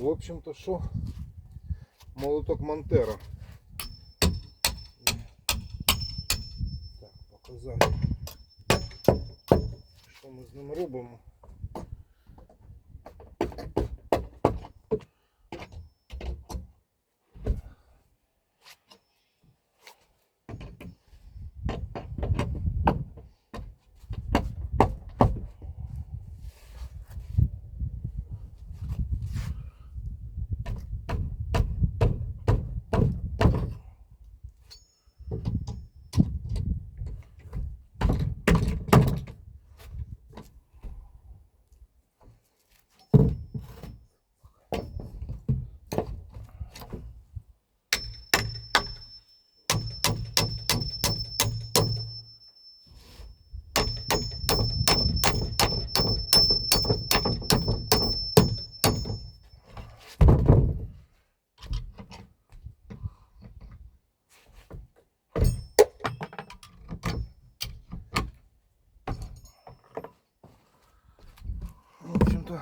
В общем-то, що? Молоток Монтера. Так, показати. Що ми з ним робимо? В общем-то,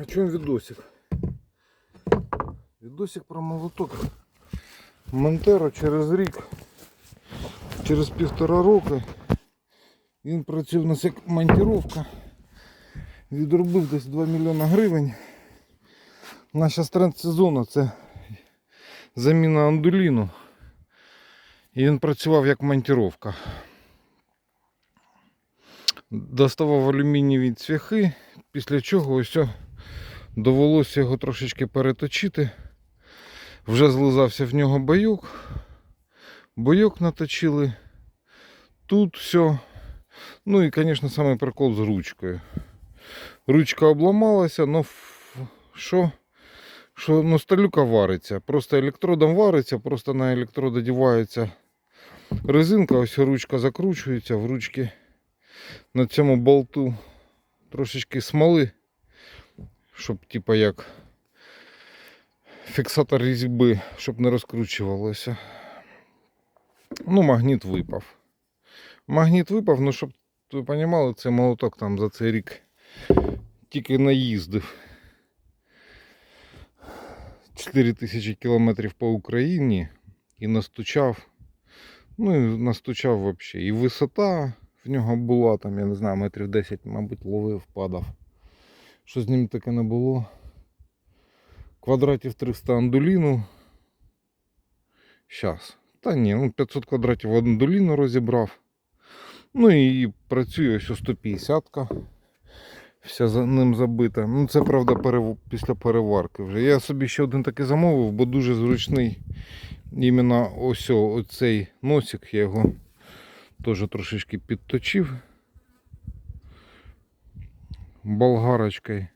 о чем видосик? Відосик про молоток. Монтеро через рік, через півтора роки. Він працює в нас як монтировка. Відробив десь 2 мільйона гривень. Наша тренд сезону це заміна андуліну. І він працював як монтировка. Доставав алюмінієві цвяхи, після чого ось довелося його трошечки переточити. Вже злизався в нього бойок. Бойок наточили. Тут все. Ну і, звісно, самий прикол з ручкою. Ручка обламалася, але що? Що ну, сталюка вариться. Просто електродом вариться, просто на електрод одівається резинка, ось ручка закручується, в ручки на цьому болту трошечки смоли, щоб типа як фіксатор різьби, щоб не розкручувалося. Ну, магніт випав. Магніт випав, ну щоб ви розуміли, цей молоток там за цей рік тільки наїздив. 4 тисячі кілометрів по Україні і настучав. Ну і настучав взагалі. І висота в нього була, там, я не знаю, метрів 10, мабуть, ловив, падав. Що з ним таке не було. Квадратів 300 андуліну. Щас. Та ні, ну 500 квадратів андуліну розібрав. Ну і працює ось 150-ка. Вся за ним забита. Ну це правда перев... після переварки вже. Я собі ще один такий замовив, бо дуже зручний іменно ось оцей носик. Я його теж трошечки підточив. Болгарочкою.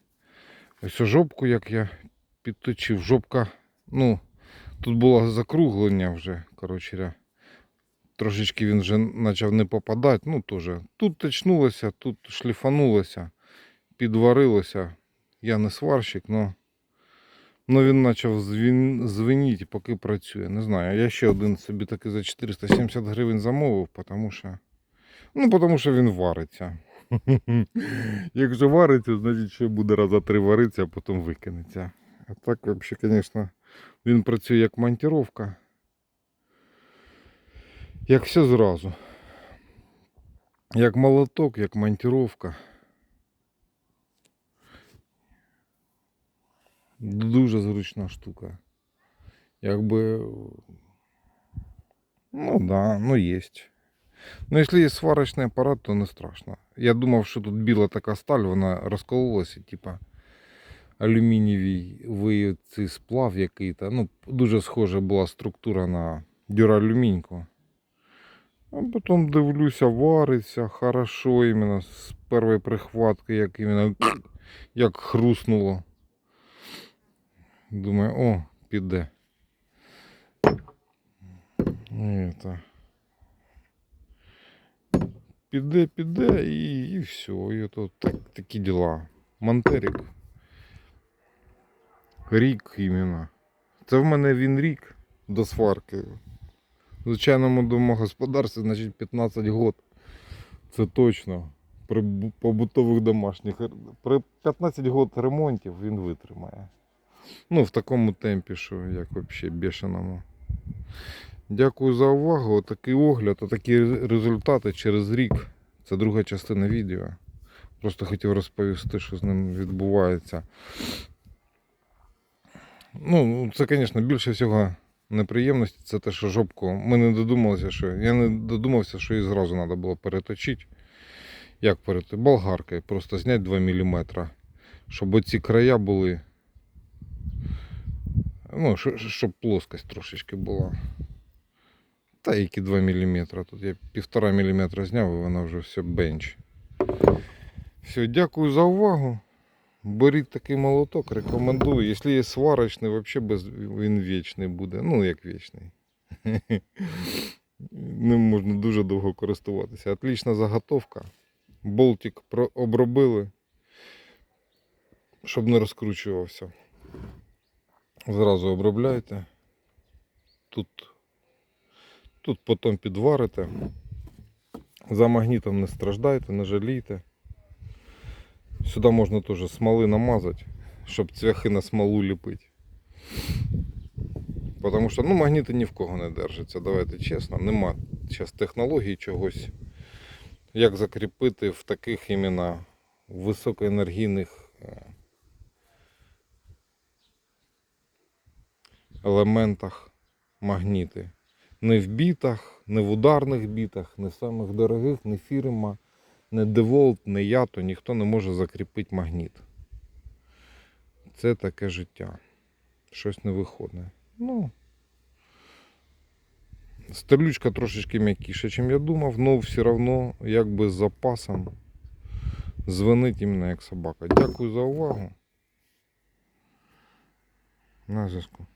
Ось жопку, як я підточив. Жопка, ну, тут було закруглення вже, коротше. Трошечки він вже почав не попадати. Ну, теж. Тут точнулося, тут шліфанулося, підварилося. Я не сварщик, але він почав звеніти, поки працює. Не знаю. Я ще один собі таки за 470 гривень замовив, тому що. Ну, тому що він вариться. Якщо вариться, значить ще буде раза три варитися, а потім викинеться. А так, взагалі, звісно, він працює як монтировка. Як все зразу. Як молоток, як монтировка. Дуже зручна штука. Якби. Ну да, ну есть. Ну, якщо є сварочний апарат, то не страшно. Я думав, що тут біла така сталь, вона розкололася, типа алюмінієвий цей сплав який-то. Ну, дуже схожа була структура на дюралюміньку. А потім дивлюся, вариться хорошо іменно з першої прихватки, як іменно як хруснуло. Думаю, о, піде. Это. Піде, піде і, і все. І то так, такі діла. Монтерик. Рік іменно. Це в мене він рік до сварки. Звичайному домогосподарстві, значить 15 год. Це точно. при побутових домашніх. При 15 год ремонтів він витримає. Ну, в такому темпі, що як взагалі бешеному. Дякую за увагу. Отакий огляд, отакі результати через рік. Це друга частина відео. Просто хотів розповісти, що з ним відбувається. Ну, це, звісно, більше всього неприємності. Це те, що жопку. Ми не додумалися, що. Я не додумався, що її зразу треба було переточити. Як переточити? Болгаркою. Просто зняти 2 мм. Щоб оці края були. Ну, щоб плоскость трошечки була. Та які 2 мм. Тут я 1,5 мм зняв і вона вже все бенч. Все, дякую за увагу. Беріть такий молоток, рекомендую. Якщо є сварочний, взагалі без... він вічний буде. Ну, як вічний. Ним можна дуже довго користуватися. Отлічна заготовка. Болтик обробили, щоб не розкручувався. Зразу обробляйте. Тут, тут потім підварите. За магнітом не страждайте, не жалійте. Сюди можна теж смоли намазати, щоб цвяхи на смолу ліпити. Тому що ну, магніти ні в кого не держаться, давайте чесно. Нема зараз технологій чогось. Як закріпити в таких іменно високоенергійних е, елементах магніти. Не в бітах, не в ударних бітах, не в самих дорогих, не фірма, не Деволт, не ято, ніхто не може закріпити магніт. Це таке життя. Щось не виходить. Ну. Стрілючка трошечки м'якіша, ніж я думав, але все одно, якби з запасом, звенить іменно як собака. Дякую за увагу. На зв'язку.